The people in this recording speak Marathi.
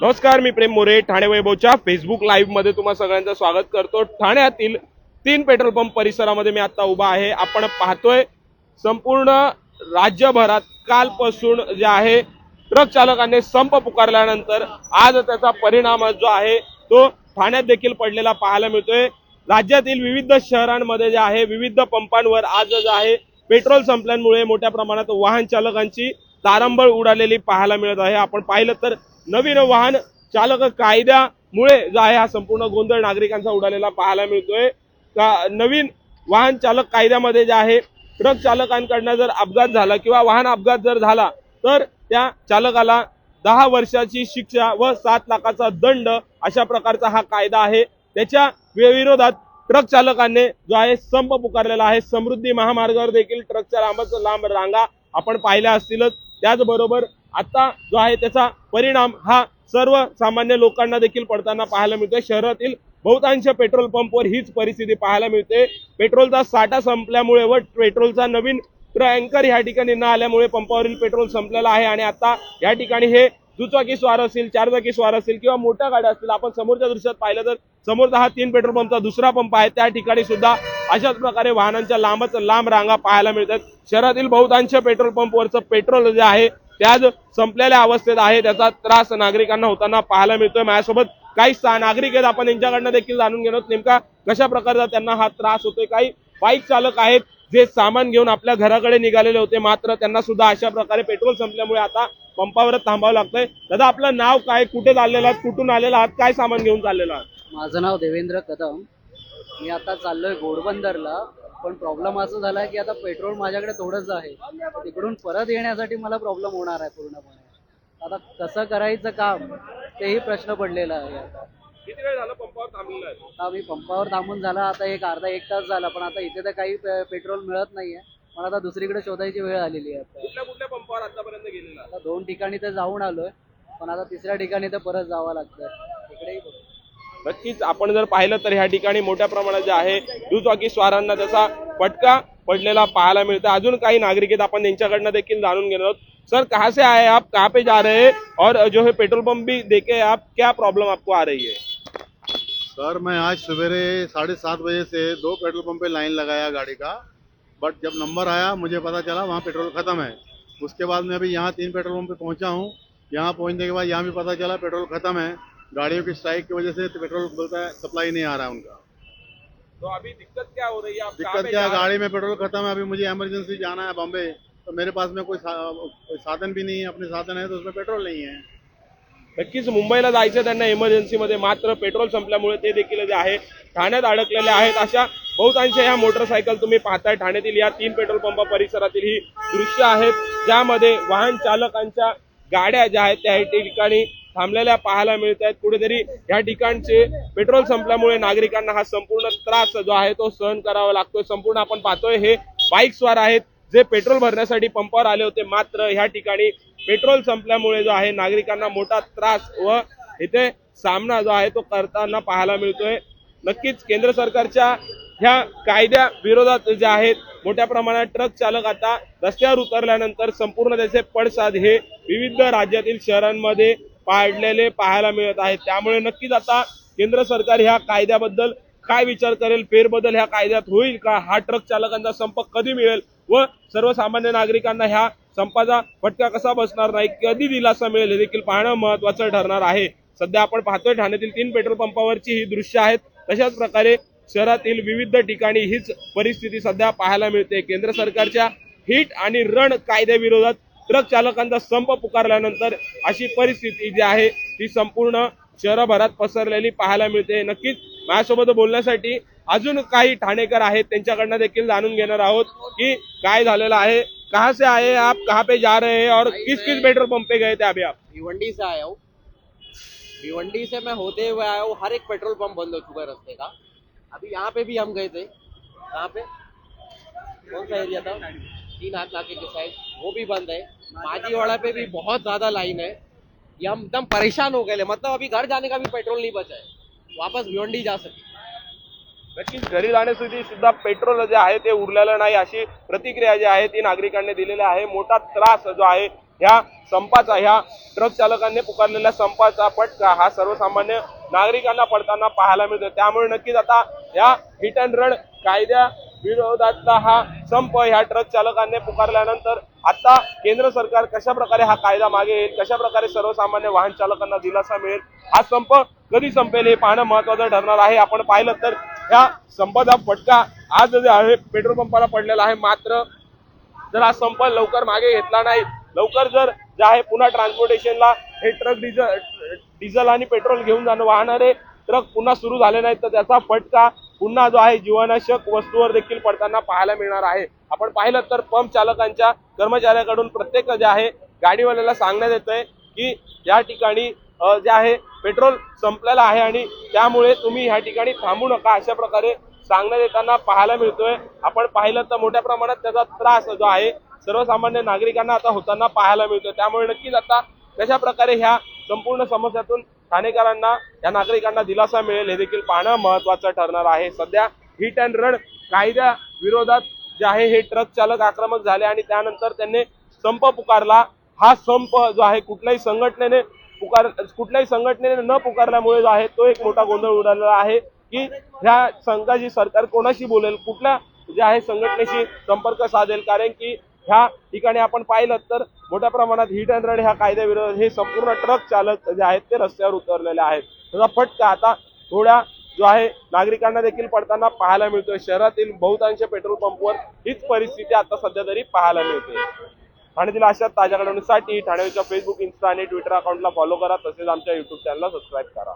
नमस्कार मी प्रेम मोरे ठाणे वैभवच्या फेसबुक लाईव्हमध्ये तुम्हा सगळ्यांचं स्वागत करतो. ठाण्यातील तीन पेट्रोल पंप परिसरामध्ये मी आता उभा आहे. आपण पाहतोय संपूर्ण राज्यभरात कालपासून जे आहे ट्रक चालकांनी संप पुकारल्यानंतर आज त्याचा परिणाम जो आहे तो ठाण्यात देखील पडलेला पाहायला मिळतोय. राज्यातील विविध शहरांमध्ये जे आहे विविध पंपांवर आज जे आहे पेट्रोल संपल्यामुळे मोठ्या प्रमाणात वाहन चालकांची तारंबळ उडालेली पाहायला मिळत आहे. आपण पाहिलं तर नवीन वाहन चालक कायद्यामुळे जो आहे हा संपूर्ण गोंधळ नागरिकांचा उडालेला पाहायला मिळतोय. का नवीन वाहन चालक कायद्यामध्ये जे आहे ट्रक चालकांकडनं जर अपघात झाला किंवा वाहन अपघात जर झाला तर त्या चालकाला दहा वर्षाची शिक्षा व सात लाखाचा दंड अशा प्रकारचा हा कायदा आहे. त्याच्या विरोधात ट्रक चालकांनी जो आहे संप पुकारलेला आहे. समृद्धी महामार्गावर देखील ट्रकच्या लांबच लांब रांगा आपण पाहिल्या असतीलच. त्याचबरोबर आता जो आहे त्याचा परिणाम हा सर्वसामान्य लोकांना देखील पडताना पाहायला मिळतोय. शहरातील बहुतांश पेट्रोल पंपवर हीच परिस्थिती पाहायला मिळते. पेट्रोलचा साठा संपल्यामुळे व पेट्रोलचा नवीन टँकर या ठिकाणी न आल्यामुळे पंपावरील पेट्रोल संपलेला आहे आणि आता या ठिकाणी हे दुचाकी स्वार असेल चारचाकी स्वार असतील किंवा मोठ्या गाड्या असतील आपण समोरच्या दृश्यात पाहिलं तर समोरचा हा तीन पेट्रोल पंपचा दुसरा पंप आहे. त्या ठिकाणी सुद्धा अशाच प्रकारे वाहनांच्या लांबच लांब रांगा पाहायला मिळतात. शहरातील बहुतांश पेट्रोल पंपवरचं पेट्रोल जे आहे त्या संपलेल्या अवस्थेत आहे त्याचा त्रास नागरिकांना होताना पाहायला मिळतोय. माझ्यासोबत काही नागरिक आहेत. आपण यांच्याकडनं देखील जाणून घेणार नेमका कशा प्रकारचा त्यांना हा त्रास होतोय. काही बाईक चालक आहेत जे सामान घेऊन आपल्या घराकडे निघालेले होते. मात्र त्यांना सुद्धा अशा प्रकारे पेट्रोल संपल्यामुळे आता पंपावरच थांबावं लागतंय. दादा आपलं नाव काय? कुठे चाललेलं आहात? कुठून आलेला आहात? काय सामान घेऊन चाललेलं आहात? माझं नाव देवेंद्र कदम. मी आता चाललोय घोडबंदरला. पण प्रॉब्लेम असं झाला की आता पेट्रोल माझ्याकडे थोडंच आहे. तिकडून परत येण्यासाठी मला प्रॉब्लेम होणार आहे पूर्णपणे. आता कसं करायचं काम तेही प्रश्न पडलेला आहे. आता किती वेळ झालं पंपावर थांबलेलं आहे? आता मी पंपावर थांबून झाला आता एक अर्धा एक तास झाला पण आता इथे तर काही पे- पेट्रोल मिळत नाहीये. मला आता दुसरीकडे शोधायची वेळ आलेली आहे आता. कुठल्या कुठल्या पंपावर आतापर्यंत गेलेला? आता दोन ठिकाणी तर जाऊन आलोय पण आता तिसऱ्या ठिकाणी तर परत जावं लागतं इकडेही बघ. नक्कीच आपण जर पाहिलं तर ह्या ठिकाणी मोठ्या प्रमाणात जे आहे दुचाकी स्वारांना त्याचा फटका पडलेला पाहायला मिळतो अजून काही नागरिक आहेत आपण त्यांच्याकडनं देखील जाणून घेणार आहोत. सर कहाँ से आए आप? कहाँ पे जा रहे हैं? और जो है पेट्रोल पंप भी देखे आप क्या प्रॉब्लम आपको आ रही है? सर मैं आज सवेरे साढ़े सात बजे से दो पेट्रोल पंप पे लाइन लगाया गाड़ी का बट जब नंबर आया मुझे पता चला वहाँ पेट्रोल ख़त्म है। उसके बाद मैं अभी यहाँ तीन पेट्रोल पंप पे पहुँचा हूँ। यहाँ पहुँचने के बाद यहाँ भी पता चला पेट्रोल ख़त्म है। गाड़ियों की स्ट्राइक की वजह से पेट्रोल बोलता है सप्लाई नहीं आ रहा है उनका। तो अभी दिक्कत क्या हो रही है? आप दिक्कत क्या है? गाड़ी में पेट्रोल खत्म है अभी मुझे इमरजेंसी जाना है बॉम्बे। तो मेरे पास में कोई, सा, कोई साधन भी नहीं है अपने साधन है तो उसमें पेट्रोल नहीं है। नक्कीच मुंबईला जायचं त्यांना इमर्जन्सीमध्ये मात्र पेट्रोल संपल्यामुळे ते देखील जे आहे. ठाण्यात अडकलेले आहेत अशा बहुतांश ह्या मोटरसायकल तुम्ही पाहताय. ठाण्यातील या तीन पेट्रोल पंप परिसरातील ही दृश्य आहेत ज्यामध्ये वाहन चालकांच्या गाड्या ज्या आहेत त्या ठिकाणी थांबलेल्या पाहायला मिळत आहेत कुठेतरी या ठिकाणचे पेट्रोल संपल्यामुळे नागरिकांना हा संपूर्ण त्रास जो आहे तो सहन करावा लागतोय. संपूर्ण आपण पाहतोय हे बाईक स्वार आहेत जे पेट्रोल भरण्यासाठी पंपावर आले होते. मात्र ह्या ठिकाणी पेट्रोल संपल्यामुळे जो आहे नागरिकांना मोठा त्रास व इथे सामना जो आहे तो करताना पाहायला मिळतोय. नक्कीच केंद्र सरकारच्या ह्या कायद्या विरोधात जे आहेत मोठ्या प्रमाणात ट्रक चालक आता रस्त्यावर उतरल्यानंतर संपूर्ण त्याचे पडसाद हे विविध राज्यातील शहरांमध्ये पाडलेले पाहायला मिळत आहेत. त्यामुळे नक्कीच आता केंद्र सरकार ह्या कायद्याबद्दल काय विचार करेल फेरबदल ह्या कायद्यात होईल का? हा ट्रक चालकांचा संप कधी मिळेल व सर्वसामान्य नागरिकांना ह्या संपाचा फटका कसा बसणार नाही कधी दिलासा मिळेल हे देखील पाहणं महत्वाचं ठरणार आहे. सध्या आपण पाहतोय ठाण्यातील तीन पेट्रोल पंपावरची ही दृश्य आहेत. तशाच प्रकारे शहरातील विविध ठिकाणी हीच परिस्थिती सध्या पाहायला मिळते. केंद्र सरकारच्या हिट आणि रण कायद्याविरोधात ट्रक चालकांचा संप पुकारल्यानंतर अशी परिस्थिती जी आहे ती संपूर्ण शहरभरात पसरलेली पाहायला मिळते. नक्कीच माझ्यासोबत बोलण्यासाठी अजून काही ठाणेकर आहेत त्यांच्याकडनं देखील जाणून घेणार आहोत की काय झालेलं आहे कहाँ से आए आप कहाँ पे जा रहे हैं और किस किस पेट्रोल पंप पे गए थे अभी आप? भिवंडी से आया हूँ। भिवंडी से मैं होते हुए आया हूँ हर एक पेट्रोल पंप बंद हो चुका है रास्ते का। अभी यहाँ पे भी हम गए थे। कहाँ पे? कौन सा एरिया था? तीन हाथ नाके के साइज वो हो भी बंद है माजीवाड़ा पे भी बहुत ज्यादा लाइन है ये हम एकदम परेशान हो गए मतलब अभी घर जाने का भी पेट्रोल नहीं बचा है. वापस भिवंडी जा सके. नक्कीच घरी जाण्यासाठी सुद्धा पेट्रोल जे आहे ते उरलेलं नाही. अशी प्रतिक्रिया जी आहे ती नागरिकांनी दिलेली आहे. मोठा त्रास जो आहे ह्या संपाचा ह्या ट्रक चालकांनी पुकारलेल्या संपाचा फटका हा सर्वसामान्य नागरिकांना पडताना पाहायला मिळतो त्यामुळे नक्कीच आता या हिट अँड रन कायद्या विरोधातला हा संप ह्या ट्रक चालकांनी पुकारल्यानंतर आता केंद्र सरकार कशा प्रकारे हा कायदा मागे येईल कशा प्रकारे सर्वसामान्य वाहन चालकांना दिलासा मिळेल हा संप कधी संपेल हे पाहणं महत्वाचं ठरणार आहे. आपण पाहिलं तर या संपाचा फटका आज जे आहे पेट्रोल पंपाला पडलेला आहे. मात्र जर हा संप लवकर मागे घेतला नाही लवकर जर जे आहे पुन्हा ट्रान्सपोर्टेशनला हे ट्रक डिझेल डिझेल आणि पेट्रोल घेऊन जाणं वाहणारे ट्रक पुन्हा सुरू झाले नाहीत तर त्याचा फटका पुन्हा जो आहे जीवनाशक वस्तूवर देखील पडताना पाहायला मिळणार आहे. आपण पाहिलं तर पंप चालकांच्या कर्मचाऱ्याकडून प्रत्येक जे आहे गाडीवाल्याला सांगण्यात येतंय की या ठिकाणी जे आहे पेट्रोल संपलेलं आहे आणि त्यामुळे तुम्ही ह्या ठिकाणी थांबू नका अशा प्रकारे सांगण्यात येताना पाहायला मिळतोय. आपण पाहिलं तर मोठ्या प्रमाणात त्याचा त्रास जो आहे सर्वसामान्य नागरिकांना आता होताना पाहायला मिळतोय. त्यामुळे नक्कीच आता कशा प्रकारे ह्या संपूर्ण समस्यातून ठाणेकरांना या नागरिकांना दिलासा मिळेल. हे देखील पाहणं महत्वाचं ठरणार आहे. सध्या हिट अँड रन कायद्या विरोधात जे आहे हे ट्रक चालक आक्रमक झाले आणि त्यानंतर त्यांनी संप पुकारला. हा संप जो आहे कुठल्याही संघटनेने पुकार कुठल्याही संघटनेने न पुकारल्यामुळे जो आहे तो एक मोठा गोंधळ उडालेला आहे की ह्या संघाची सरकार कोणाशी बोलेल? कुठल्या जे आहे संघटनेशी संपर्क साधेल? कारण की ह्या ठिकाणी आपण पाहिलं तर मोठ्या प्रमाणात हिट अँड रन ह्या कायद्याविरोधात हे संपूर्ण ट्रक चालक जे आहेत ते रस्त्यावर उतरलेले आहेत. त्याचा फटका आता थोड्या जो आहे नागरिकांना देखील पडताना पाहायला मिळतोय. शहरातील बहुतांश पेट्रोल पंपवर हीच परिस्थिती आता सध्या तरी पाहायला मिळते. ठाण्यातील अशा ताज्या घडामोडींसाठी ठाण्याच्या फेसबुक इन्स्टा आणि ट्विटर अकाउंटला फॉलो करा. तसेच आमच्या युट्यूब चॅनलला सबस्क्राईब करा.